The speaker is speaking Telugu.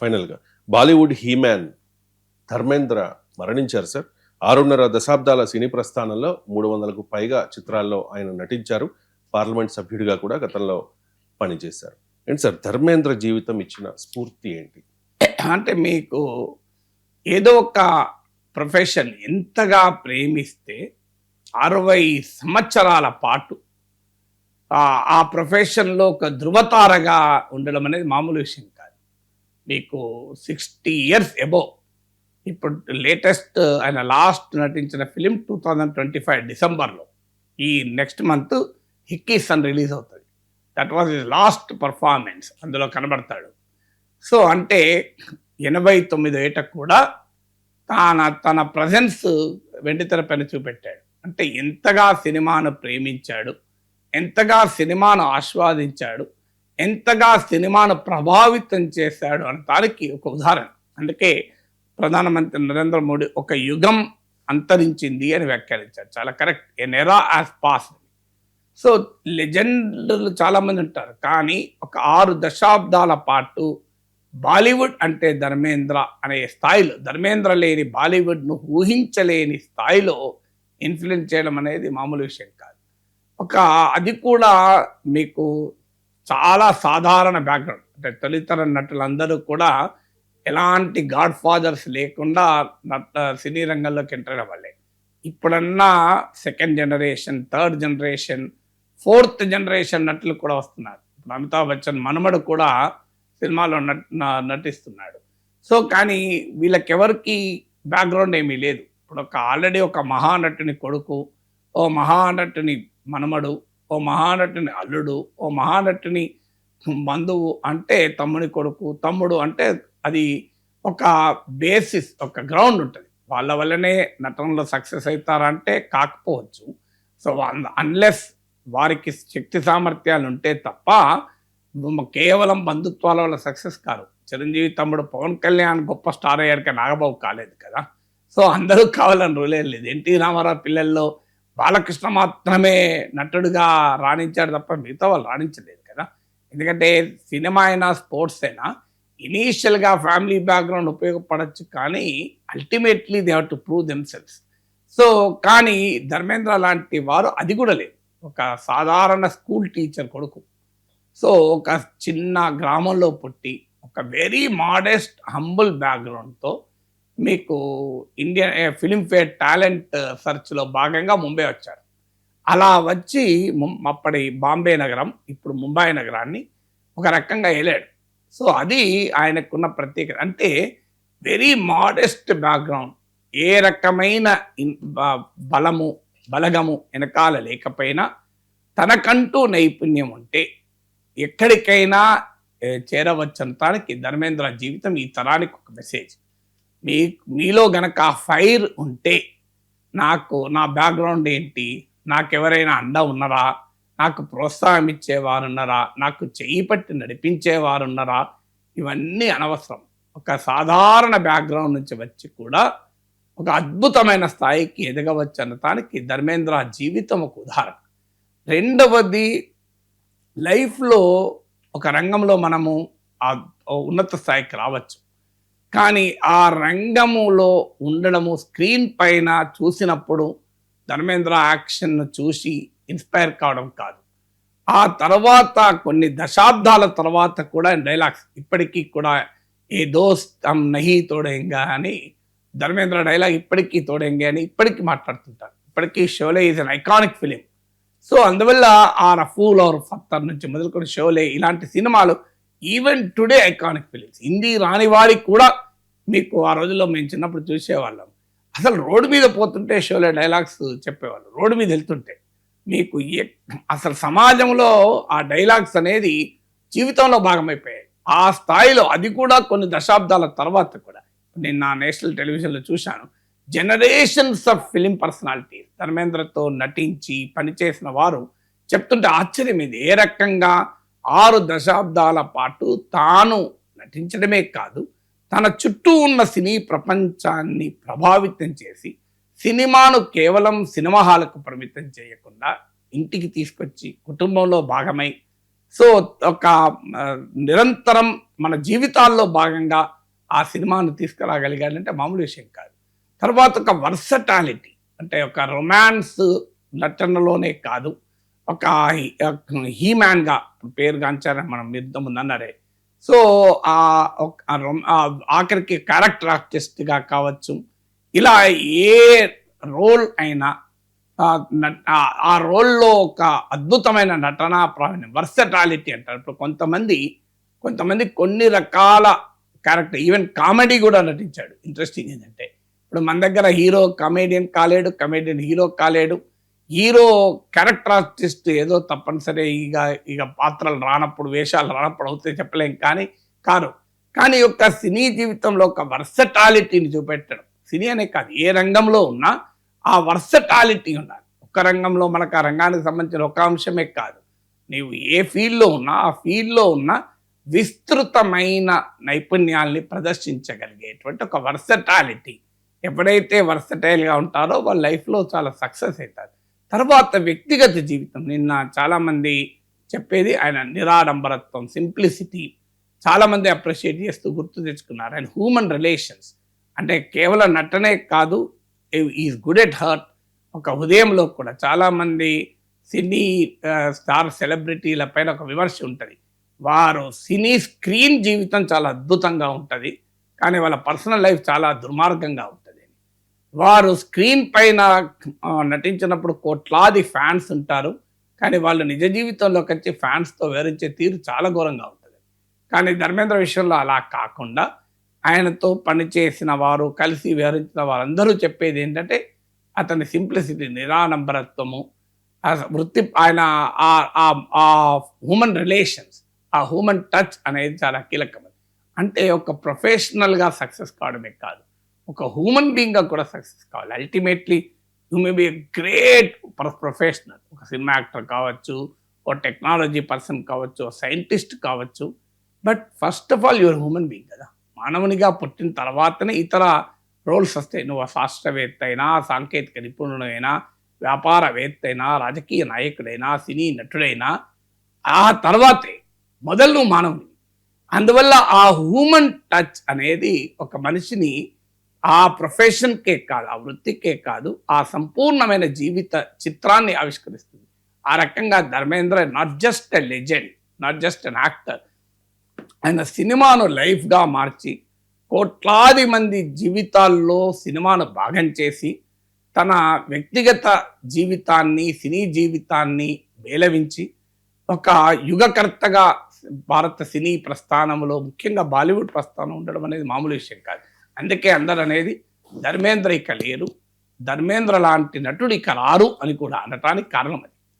ఫైనల్గా. బాలీవుడ్ హీమ్యాన్ ధర్మేంద్ర మరణించారు సార్. ఆరున్నర దశాబ్దాల సినీ ప్రస్థానంలో మూడు వందలకు పైగా చిత్రాల్లో ఆయన నటించారు. పార్లమెంట్ సభ్యుడిగా కూడా గతంలో పనిచేశారు. ఏంటి సార్ ధర్మేంద్ర జీవితం ఇచ్చిన స్ఫూర్తి ఏంటి? అంటే మీకు ఏదో ఒక ప్రొఫెషన్ ఎంతగా ప్రేమిస్తే అరవై సంవత్సరాల పాటు ఆ- ప్రొఫెషన్లో ఒక ధృవతారగా ఉండడం అనేది మామూలు విషయం మీకు సిక్స్టీ ఇయర్స్ ఎబో ఇప్పుడు లేటెస్ట్ ఆయన లాస్ట్ నటించిన film two thousand twenty five డిసెంబర్లో. ఈ నెక్స్ట్ మంత్ హిక్కీ సన్ రిలీజ్ అవుతుంది that was his last performance అందులో కనబడతాడు. సో అంటే ఎనభై తొమ్మిది ఏట కూడా తన తన ప్రజెన్స్ వెండితెర పైన చూపెట్టాడు. అంటే ఎంతగా సినిమాను ప్రేమించాడు ఎంతగా సినిమాను ఆస్వాదించాడు ఎంతగా సినిమాను ప్రభావితం చేశాడు అన్న దానికి ఒక ఉదాహరణ. అందుకే ప్రధానమంత్రి నరేంద్ర మోడీ ఒక యుగం అంతరించింది అని వ్యాఖ్యానించారు. చాలా కరెక్ట్. ఎన్ ఎరా యాజ్ పాస్ సో లెజెండ్లు చాలామంది ఉంటారు. కానీ ఒక ఆరు దశాబ్దాల పాటు బాలీవుడ్ అంటే ధర్మేంద్ర అనే స్థాయిలో ధర్మేంద్ర లేని బాలీవుడ్ను ఊహించలేని స్థాయిలో ఇన్ఫ్లుయెన్స్ చేయడం అనేది మామూలు విషయం కాదు. ఒక అది కూడా మీకు చాలా సాధారణ బ్యాక్గ్రౌండ్ అంటే తొలితర నటులందరూ కూడా ఎలాంటి గాడ్ ఫాదర్స్ లేకుండా నట సినీ రంగంలోకి ఎంటర్ అవ్వలే ఇప్పుడన్నా second generation third generation fourth generation నటులు కూడా వస్తున్నారు. ఇప్పుడు అమితాబ్ బచ్చన్ మనమడు కూడా సినిమాలో నట్ నటిస్తున్నాడు. సో కానీ వీళ్ళకెవరికి బ్యాక్గ్రౌండ్ ఏమీ లేదు. ఇప్పుడు ఒక ఆల్రెడీ ఒక మహానటుని కొడుకు ఓ మహానటుని మనమడు ఓ మహానటుని అల్లుడు ఓ మహానటుని బంధువు అంటే తమ్ముని కొడుకు తమ్ముడు అంటే అది ఒక బేసిస్ ఒక గ్రౌండ్ ఉంటుంది. వాళ్ళ వల్లనే నటనలో సక్సెస్ అవుతారంటే కాకపోవచ్చు. సో అన్లెస్ వారికి శక్తి సామర్థ్యాలు ఉంటే తప్ప కేవలం బంధుత్వాల వల్ల సక్సెస్ కాదు. చిరంజీవి తమ్ముడు పవన్ కళ్యాణ్ గొప్ప స్టార్ అయ్యారు నాగబాబు కాలేదు కదా. సో అందరూ కావాలని రూలే లేదు. ఎన్టీ రామారావు పిల్లల్లో బాలకృష్ణ మాత్రమే నటుడుగా రాణించాడు తప్ప మిగతా వాళ్ళు రాణించలేదు కదా. ఎందుకంటే సినిమా అయినా స్పోర్ట్స్ అయినా ఇనీషియల్గా ఫ్యామిలీ బ్యాక్గ్రౌండ్ ఉపయోగపడచ్చు కానీ ultimately they have to prove themselves so కానీ ధర్మేంద్ర లాంటి వారు అది కూడా లేదు. ఒక సాధారణ స్కూల్ టీచర్ కొడుకు. సో ఒక చిన్న గ్రామంలో పుట్టి ఒక వెరీ మోడెస్ట్ హంబుల్ బ్యాక్గ్రౌండ్తో మీకు ఇండియన్ ఫిలింఫేర్ టాలెంట్ సర్చ్లో భాగంగా ముంబై వచ్చారు. అలా వచ్చి ముం- అప్పటి బాంబే నగరం ఇప్పుడు ముంబై నగరాన్ని ఒక రకంగా వెళ్ళాడు సో అది ఆయనకున్న ప్రత్యేకత అంటే వెరీ మాడెస్ట్ బ్యాక్గ్రౌండ్ ఏ రకమైన బలము బలగము వెనకాల లేకపోయినా తనకంటూ నైపుణ్యం ఉంటే ఎక్కడికైనా చేరవచ్చంతానికి ధర్మేంద్ర జీవితం ఈ తరానికి ఒక మెసేజ్ మీ మీలో గనక ఆ ఫైర్ ఉంటే నాకు నా బ్యాక్గ్రౌండ్ ఏంటి? నాకు ఎవరైనా అండ ఉన్నారా? నాకు ప్రోత్సాహం ఇచ్చేవారున్నారా నాకు చెయ్యి పట్టి నడిపించేవారున్నారా? ఇవన్నీ అనవసరం. ఒక సాధారణ బ్యాక్గ్రౌండ్ నుంచి వచ్చి కూడా ఒక అద్భుతమైన స్థాయికి ఎదగవచ్చు అనటానికి ధర్మేంద్ర జీవితం ఒక ఉదాహరణ. రెండవది లైఫ్లో ఒక రంగంలో మనము ఆ ఉన్నత స్థాయికి రావచ్చు. కానీ ఆ రంగములో ఉండడము స్క్రీన్ పైన చూసినప్పుడు ధర్మేంద్ర యాక్షన్ను చూసి ఇన్స్పైర్ కావడం కాదు. ఆ తర్వాత కొన్ని దశాబ్దాల తర్వాత కూడా డైలాగ్స్ ఇప్పటికీ కూడా ఏ దోస్త్ హమ్ నహీ తోడేంగా అని ధర్మేంద్ర డైలాగ్ ఇప్పటికీ తోడేంగే అని ఇప్పటికీ మాట్లాడుతుంటారు. ఇప్పటికీ Sholay is an iconic film so అందువల్ల ఆ రఫూల్ ఆర్ ఫత్తర్ నుంచి మొదలుకొని షోలే ఇలాంటి సినిమాలు even today iconic films Hindi రాని వారికి కూడా మీకు ఆ రోజుల్లో మేము చిన్నప్పుడు చూసేవాళ్ళం. అసలు రోడ్డు మీద పోతుంటే షోలే డైలాగ్స్ చెప్పేవాళ్ళు. రోడ్డు మీద వెళ్తుంటే మీకు అసలు సమాజంలో ఆ డైలాగ్స్ అనేది జీవితంలో భాగమైపోయాయి. ఆ స్థాయిలో అది కూడా కొన్ని దశాబ్దాల తర్వాత కూడా. నేను నా నేషనల్ టెలివిజన్లో చూశాను. జనరేషన్స్ ఆఫ్ ఫిలిం పర్సనాలిటీ ధర్మేంద్రతో నటించి పనిచేసిన వారు చెప్తుంటే ఆశ్చర్యం ఇది. ఏ రకంగా ఆరు దశాబ్దాల పాటు తాను నటించడమే కాదు తన చుట్టూ ఉన్న సినీ ప్రపంచాన్ని ప్రభావితం చేసి సినిమాను కేవలం సినిమా హాలకు పరిమితం చేయకుండా ఇంటికి తీసుకొచ్చి కుటుంబంలో భాగమై సో ఒక నిరంతరం మన జీవితాల్లో భాగంగా ఆ సినిమాను తీసుకురాగలిగాడంటే మామూలు విషయం కాదు. తర్వాత ఒక వర్సటాలిటీ అంటే ఒక రొమాన్స్ నటనలోనే కాదు ఒక హీమ్యాన్గా పేరుగాంచారని మనం యుద్ధం ముందు అన్నారే సో ఆ రొమ్- ఆఖరికి క్యారెక్టర్ ఆర్టిస్ట్గా కావచ్చు ఇలా ఏ రోల్ అయినా ఆ ఆ రోల్లో ఒక అద్భుతమైన నటనా ప్రావీణ్యం వర్సటాలిటీ అంటారు. ఇప్పుడు కొంతమంది కొంతమంది కొన్ని రకాల క్యారెక్టర్ ఈవెన్ కామెడీ కూడా నటించాడు. ఇంట్రెస్టింగ్ ఏంటంటే ఇప్పుడు మన దగ్గర హీరో కమేడియన్ కాలేడు కమేడియన్ హీరో కాలేడు హీరో క్యారెక్టర్ ఆర్టిస్ట్ ఏదో తప్పనిసరి ఇక ఇక పాత్రలు రానప్పుడు వేషాలు రానప్పుడు అవుతే చెప్పలేం. కానీ కారు కానీ యొక్క సినీ జీవితంలో ఒక వర్సటాలిటీని చూపెట్టడం. సినీ అనే కాదు ఏ రంగంలో ఉన్నా ఆ వర్సటాలిటీ ఉండాలి. ఒక రంగంలో మనకు ఆ రంగానికి సంబంధించిన ఒక అంశమే కాదు. నీవు ఏ ఫీల్డ్లో ఉన్నా ఆ ఫీల్డ్లో ఉన్న విస్తృతమైన నైపుణ్యాల్ని ప్రదర్శించగలిగేటువంటి ఒక వర్సటాలిటీ. ఎప్పుడైతే వర్సటైల్గా ఉంటారో వాళ్ళ లైఫ్లో చాలా సక్సెస్ అవుతారు. తర్వాత వ్యక్తిగత జీవితం. నిన్న చాలామంది చెప్పేది ఆయన నిరాడంబరత్వం సింప్లిసిటీ చాలామంది అప్రిషియేట్ చేస్తూ గుర్తు తెచ్చుకున్నారు. అండ్ హ్యూమన్ రిలేషన్స్ అంటే కేవలం నటనే కాదు ఈజ్ గుడ్ ఎట్ హర్ట్ ఒక ఉదయంలో కూడా చాలామంది సినీ స్టార్ సెలబ్రిటీల పైన ఒక విమర్శ ఉంటుంది. వారు సినీ స్క్రీన్ జీవితం చాలా అద్భుతంగా ఉంటుంది. కానీ వాళ్ళ పర్సనల్ లైఫ్ చాలా దుర్మార్గంగా ఉంటుంది వారు స్క్రీన్ పైన నటించినప్పుడు కోట్లాది ఫ్యాన్స్ ఉంటారు. కానీ వాళ్ళు నిజ జీవితంలోకి వచ్చి ఫ్యాన్స్తో వివరించే తీరు చాలా ఘోరంగా ఉంటుంది. కానీ ధర్మేంద్ర విషయంలో అలా కాకుండా ఆయనతో పనిచేసిన వారు కలిసి వివరించిన వారందరూ చెప్పేది ఏంటంటే అతని సింప్లిసిటీ నిరాడంబరత్వము వృత్తి ఆయన ఆ- ఆ హ్యూమన్ రిలేషన్స్ ఆ హ్యూమన్ టచ్ అనేది చాలా కీలకమైనది. అంటే ఒక ప్రొఫెషనల్గా సక్సెస్ కావడమే కాదు. ఒక హ్యూమన్ బీయింగ్గా కూడా సక్సెస్ కావాలి. Ultimately you may be great professional ఒక సినిమా యాక్టర్ కావచ్చు ఓ టెక్నాలజీ పర్సన్ కావచ్చు సైంటిస్ట్ కావచ్చు. But first of all your human being కదా. మానవునిగా పుట్టిన తర్వాతనే ఇతర రోల్స్ వస్తాయి. నువ్వు శాస్త్రవేత్త అయినా సాంకేతిక నిపుణుడైనా వ్యాపారవేత్త అయినా రాజకీయ నాయకుడైనా సినీ నటుడైనా ఆ తర్వాతే మొదలు నువ్వు మానవుని అందువల్ల ఆ హ్యూమన్ టచ్ అనేది ఒక మనిషిని ఆ ప్రొఫెషన్కే కాదు ఆ వృత్తికే కాదు ఆ సంపూర్ణమైన జీవిత చిత్రాన్ని ఆవిష్కరిస్తుంది. ఆ రకంగా Dharmendra not just a legend not just an actor ఆయన సినిమాను లైఫ్గా మార్చి కోట్లాది మంది జీవితాల్లో సినిమాను భాగం చేసి తన వ్యక్తిగత జీవితాన్ని సినీ జీవితాన్ని మేలవించి ఒక యుగకర్తగా భారత సినీ ప్రస్థానంలో ముఖ్యంగా బాలీవుడ్ ప్రస్థానం ఉండడం అనేది మామూలు విషయం కాదు. అందుకే అందరు అనేది ధర్మేంద్ర ఇక లేరు ధర్మేంద్ర లాంటి నటుడు ఇక రారు అని కూడా అనటానికి కారణం అది.